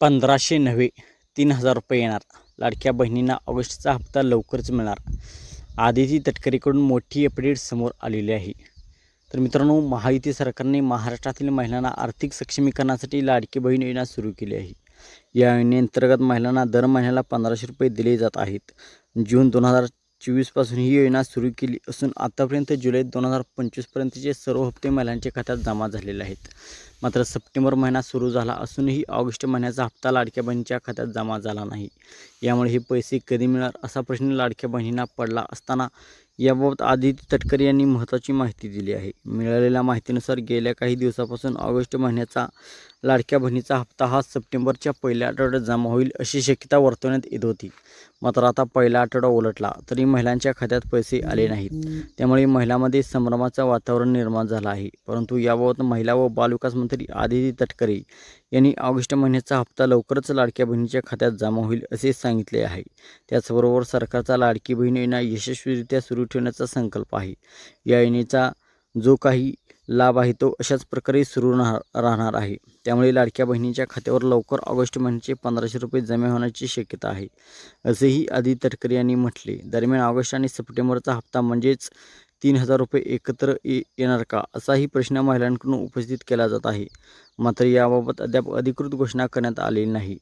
पंधराशे नव्हे तीन हजार रुपये येणार. लाडक्या बहिणींना ऑगस्टचा हप्ता लवकरच मिळणार. आदिती तटकरेकडून मोठी अपडेट समोर आलेली आहे. तर मित्रांनो महायुती सरकारने महाराष्ट्रातील महिलांना आर्थिक सक्षमीकरणासाठी लाडकी बहीण योजना सुरू केली आहे. या योजनेअंतर्गत महिलांना दर महिन्याला पंधराशे रुपये दिले जात आहेत. जून दोन हजार चोवीसपासून ही योजना सुरू केली असून आतापर्यंत जुलै दोन हजार पंचवीसपर्यंतचे सर्व हप्ते महिलांच्या खात्यात जमा झालेले आहेत. मात्र सप्टेंबर महिना सुरू झाला असूनही ऑगस्ट महिन्याचा हप्ता लाडक्या बहिणीच्या खात्यात जमा झाला नाही. यामुळे हे पैसे कधी मिळणार असा प्रश्न लाडक्या बहिणींना पडला असताना याबाबत आदित्य तटकरे यांनी महत्त्वाची माहिती दिली आहे. मिळालेल्या माहितीनुसार गेल्या काही दिवसापासून ऑगस्ट महिन्याचा लाडक्या बहिणीचा हप्ता हा सप्टेंबरच्या पहिल्या आठवड्यात जमा होईल अशी शक्यता वर्तवण्यात येत होती. मात्र आता पहिला आठवडा उलटला तरी महिलांच्या खात्यात पैसे आले नाहीत. त्यामुळे महिलांमध्ये संभ्रमाचं वातावरण निर्माण झालं आहे. परंतु याबाबत महिला व बालविकास मंत्री आदिती तटकरे यांनी ऑगस्ट महिन्याचा हप्ता लवकरच लाडक्या बहिणीच्या खात्यात जमा होईल असे सांगितले आहे. त्याचबरोबर सरकारचा लाडकी बहीण योजना यशस्वीरित्या सुरू ठेवण्याचा संकल्प आहे. या योजनेचा जो काही लाभ आहे तो अशाच प्रकारे सुरू राह- राहणार आहे. त्यामुळे लाडक्या बहिणीच्या खात्यावर लवकर ऑगस्ट महिन्याचे पंधराशे रुपये जमा होण्याची शक्यता आहे असेही आदी तटकरे यांनी म्हटले. दरम्यान ऑगस्ट आणि सप्टेंबरचा हप्ता म्हणजेच तीन हजार रुपये एकत्र ये येणार का? असाही प्रश्न महिलांकडून उपस्थित केला जात आहे. मात्र याबाबत अद्याप अधिकृत घोषणा करण्यात आलेली नाही.